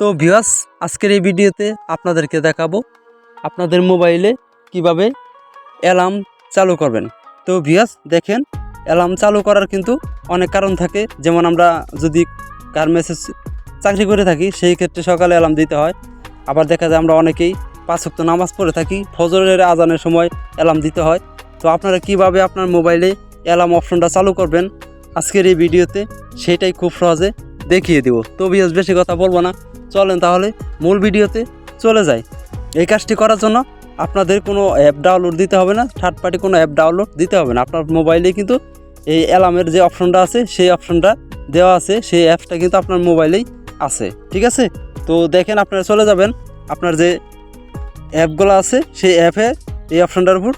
তো ভিউয়ার্স, আজকের এই ভিডিওতে আপনাদেরকে দেখাবো আপনাদের মোবাইলে কীভাবে অ্যালার্ম চালু করবেন। তো ভিউয়ার্স, দেখেন, অ্যালার্ম চালু করার কিন্তু অনেক কারণ থাকে। যেমন আমরা যদি গার্মেন্টসে চাকরি করে থাকি, সেই ক্ষেত্রে সকালে অ্যালার্ম দিতে হয়। আবার দেখা যায় আমরা অনেকেই পাঁচক্ত নামাজ পড়ে থাকি, ফজরের আজানের সময় অ্যালার্ম দিতে হয়। তো আপনারা কীভাবে আপনার মোবাইলে অ্যালার্ম অপশনটা চালু করবেন, আজকের এই ভিডিওতে সেটাই খুব সহজে দেখিয়ে দিব। তো বিয়াস বেশি কথা বলব না। চলেন তাহলে মূল ভিডিওতে চলে যাই। এই কাজটি করার জন্য আপনাদের কোনো অ্যাপ ডাউনলোড দিতে হবে না থার্ড পার্টি কোনো অ্যাপ ডাউনলোড দিতে হবে না। আপনার মোবাইলে কিন্তু এই অ্যালার্মের যে অপশনটা আছে, সেই অপশনটা দেওয়া আছে, সেই অ্যাপসটা কিন্তু আপনার মোবাইলেই আছে, ঠিক আছে? তো দেখেন আপনারা চলে যাবেন, আপনার যে অ্যাপগুলো আছে, সেই অ্যাপে এই অপশনটার উপর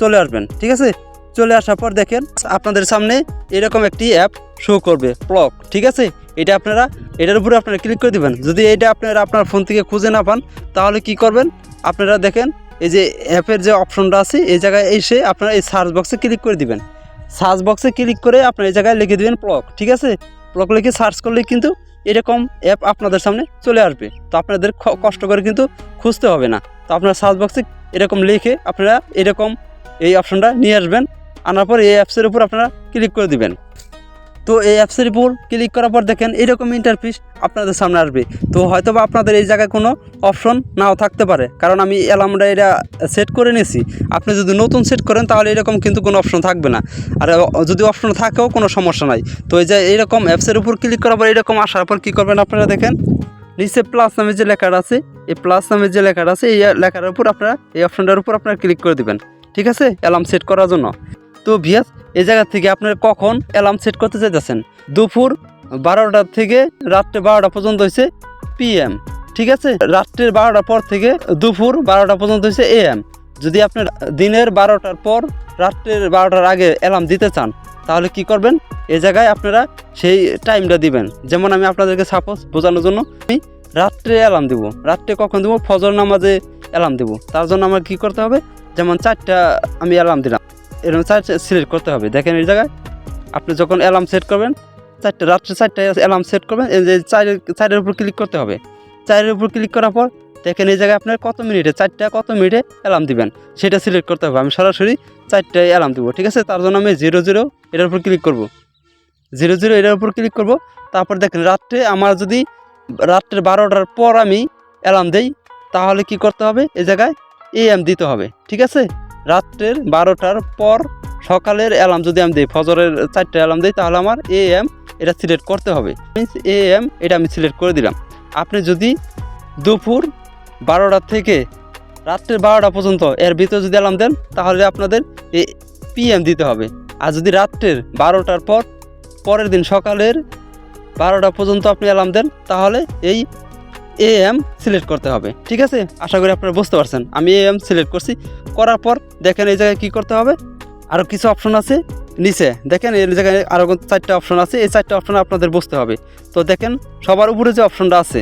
চলে আসবেন, ঠিক আছে? চলে আসার পর দেখেন, আপনাদের সামনে এরকম একটি অ্যাপ শো করবে প্লক ঠিক আছে? এটা আপনারা, এটার উপরে আপনারা ক্লিক করে দিবেন। যদি এটা আপনারা আপনার ফোন থেকে খুঁজে না পান, তাহলে কি করবেন? আপনারা দেখেন, এই যে অ্যাপের যে অপশনটা আছে, এই জায়গায় এসে আপনারা এই সার্চ বক্সে ক্লিক করে দিবেন। সার্চ বক্সে ক্লিক করে আপনার এই জায়গায় লিখে দিবেন প্লক ঠিক আছে? প্লক লিখে সার্চ করলে কিন্তু এরকম অ্যাপ আপনাদের সামনে চলে আসবে। তো আপনাদের কষ্ট করে কিন্তু খুঁজতে হবে না। তো আপনারা সার্চ বক্সে এরকম লিখে আপনারা এরকম এই অপশনটা নিয়ে আসবেন। আনার পর এই অ্যাপসের উপর আপনারা ক্লিক করে দিবেন। তো এই অ্যাপসের উপর ক্লিক করার পর দেখেন এরকম ইন্টারফিস আপনাদের সামনে আসবে। তো হয়তো বা আপনাদের এই জায়গায় কোনো অপশন নাও থাকতে পারে। কারণ আমি অ্যালার্মটা এটা সেট করে নিয়েছি। আপনি যদি নতুন সেট করেন তাহলে এরকম কিন্তু কোনো অপশন থাকবে না। আর যদি অপশন থাকেও কোনো সমস্যা নাই। তো এই যে এরকম অ্যাপসের উপর ক্লিক করার পর এরকম আসার পর কী করবেন আপনারা দেখেন? নিচে প্লাস নামে যে লেখাটা আছে, এই প্লাস নামের যে লেখাটা আছে, এই লেখার উপর আপনারা, এই অপশনটার উপর আপনারা ক্লিক করে দিবেন। ঠিক আছে? অ্যালার্ম সেট করার জন্য। তো ভিয়াস, এই জায়গা থেকে আপনারা কখন অ্যালার্ম সেট করতে চাইতেছেন? দুপুর বারোটা থেকে রাত্রে বারোটা পর্যন্ত হয়েছে পিএম ঠিক আছে? রাত্রের বারোটার পর থেকে দুপুর বারোটা পর্যন্ত হয়েছে এএম যদি আপনি দিনের বারোটার পর রাত্রের বারোটার আগে অ্যালার্ম দিতে চান, তাহলে কি করবেন? এ জায়গায় আপনারা সেই টাইমটা দিবেন। যেমন আমি আপনাদেরকে সাপোজ বোঝানোর জন্য, আমি রাত্রে অ্যালার্ম দেবো। রাত্রে কখন দেবো? ফজর নামাজে অ্যালার্ম দেবো। তার জন্য আমার কি করতে হবে? যেমন চারটা আমি অ্যালার্ম দিলাম। এরকম চারটে সিলেক্ট করতে হবে। দেখেন এই জায়গায়, আপনি যখন অ্যালার্ম সেট করবেন, চারটে, রাত্রে চারটে অ্যালার্ম সেট করবেন, এই যে চারের চারের উপর ক্লিক করতে হবে। চারের উপর ক্লিক করার পর, দেখেন এই জায়গায় আপনার কত মিনিটে, চারটা কত মিনিটে অ্যালার্ম দিবেন। সেটা সিলেক্ট করতে হবে। আমি সরাসরি চারটায় অ্যালার্ম দেবো, ঠিক আছে? তার জন্য আমি জিরো জিরো এটার উপর ক্লিক করব। জিরো জিরো এটার উপর ক্লিক করব। তারপর দেখেন রাত্রে আমার যদি রাত্রের বারোটার পর আমি অ্যালার্ম দেই, তাহলে কি করতে হবে? এই জায়গায় এএম দিতে হবে, ঠিক আছে? রাত্রের বারোটার পর সকালের অ্যালার্ম যদি আমি দিই, ফজরের চারটে অ্যালার্ম দিই, তাহলে আমার এ এম এটা সিলেক্ট করতে হবে। মিনস এ এম এটা আমি সিলেক্ট করে দিলাম। আপনি যদি দুপুর বারোটা থেকে রাত্রের বারোটা পর্যন্ত এর ভিতরে যদি অ্যালার্ম দেন, তাহলে আপনাদের এ পিএম দিতে হবে। আর যদি রাত্রের বারোটার পর, পরের দিন সকালের বারোটা পর্যন্ত আপনি অ্যালার্ম দেন, তাহলে এই এ এম সিলেক্ট করতে হবে, ঠিক আছে? আশা করি আপনারা বুঝতে পারছেন। আমি এ এম সিলেক্ট করছি, করার পর দেখেন এই জায়গায় কী করতে হবে? আরও কিছু অপশন আছে নিচে। দেখেন এই জায়গায় আরও চারটে অপশন আছে, এই চারটে অপশন আপনাদের বুঝতে হবে। তো দেখেন, সবার উপরে যে অপশনটা আছে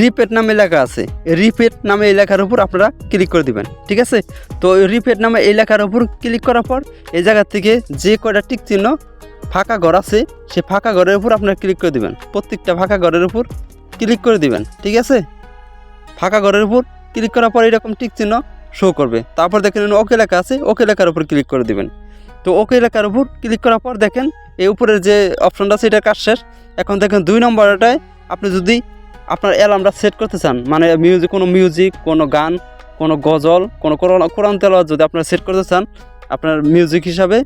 রিপেট নামে লেখা আছে রিপেট নামে এই উপর আপনারা ক্লিক করে দিবেন, ঠিক আছে? তো রিপেট নামে এই লেখার উপর ক্লিক করার পর, এই জায়গা থেকে যে কয়টা টিক চিহ্ন ফাঁকা ঘর আছে সেই ফাঁকা ঘরের উপর আপনারা ক্লিক করে দিবেন। প্রত্যেকটা ফাঁকা ঘরের উপর ক্লিক করে দিবেন, ঠিক আছে? ফাঁকা ঘরের উপর ক্লিক করার পর এরকম টিক চিহ্ন শো করবে। তারপর দেখেন ওকে লেখা আছে ওকে লেখার উপর ক্লিক করে দিবেন। তো ওকে লেখার উপর ক্লিক করার পর দেখেন, এই উপরের যে অপশনটা আছে, এটার কাজ শেষ। এখন দেখেন দুই নম্বরটায় আপনি যদি আপনার অ্যালার্মটা সেট করতে চান মানে মিউজিক কোনো মিউজিক কোনো গান, কোনো গজল, কোনো কোরআন তেলাওয়াত যদি আপনারা সেট করতে চান, আপনার মিউজিক হিসাবে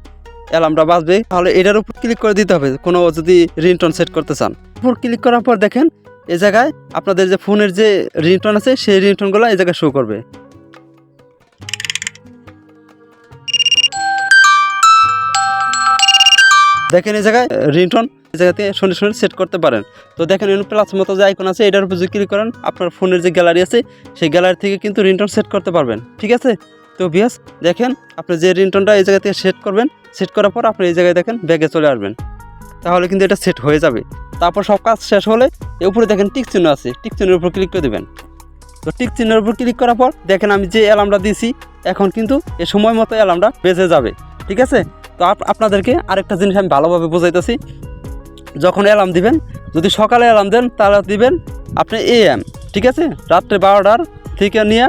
অ্যালার্মটা বাজবে। তাহলে এটার উপর ক্লিক করে দিতে হবে, কোনো যদি রিংটোন সেট করতে চান। উপর ক্লিক করার পর দেখেন এই জায়গায় আপনাদের যে ফোনের যে রিংটোন আছে, সেই রিংটোনগুলো এই জায়গায় শো করবে। দেখেন এই জায়গায় রিংটোন এই জায়গাতে শুনে শুনে সেট করতে পারেন। তো দেখেন এখানে প্লাস মতো যে আইকন আছে, এটার উপর ক্লিক করেন, আপনার ফোনের যে গ্যালারি আছে, সেই গ্যালারি থেকে কিন্তু রিংটোন সেট করতে পারবেন। ঠিক আছে? তো বিয়াস দেখেন, আপনি যে রিংটোনটা এই জায়গা থেকে সেট করবেন সেট করার পর আপনি এই জায়গায় দেখেন ব্যাগে চলে আসবেন। তাহলে কিন্তু এটা সেট হয়ে যাবে। তারপর সব কাজ শেষ হলে এর উপরে দেখেন টিক চিহ্ন আছে। টিক চিহ্নের উপর ক্লিক করে দেবেন। তো টিক চিহ্নের উপর ক্লিক করার পর দেখেন আমি যে অ্যালার্মটা দিয়েছি এখন কিন্তু এ সময় মতো অ্যালার্মটা বেজে যাবে। ঠিক আছে? তো আপ- আপনাদেরকে আরেকটা জিনিস আমি ভালোভাবে বোঝাইতেছি। যখন অ্যালার্ম দিবেন, যদি সকালে অ্যালার্ম দেন, তাহলে দিবেন আপনি এ এম ঠিক আছে? রাত্রে বারোটার থেকে নিয়ে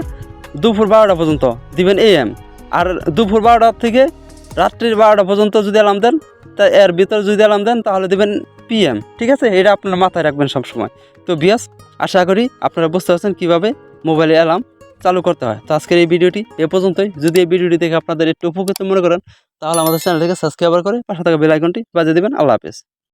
দুপুর বারোটা পর্যন্ত দিবেন এ এম আর দুপুর বারোটার থেকে রাত্রির বারোটা পর্যন্ত যদি অ্যালার্ম দেন, তা এর ভিতরে যদি অ্যালার্ম দেন, তাহলে দেবেন পিএম ঠিক আছে? এটা আপনারা মাথায় রাখবেন সবসময়। তো বিয়াস আশা করি আপনারা বুঝতে পারছেন কীভাবে মোবাইলে অ্যালার্ম চালু করতে হয়। তো আজকের এই ভিডিওটি এ পর্যন্তই। যদি এই ভিডিওটি দেখে আপনাদের একটু উপকৃত মনে করেন, তাহলে আমাদের চ্যানেলটিকে সাবস্ক্রাইবার করে পাশে থাকা বেল আইকনটি বাজিয়ে দেবেন। আল্লাহ হাফেজ।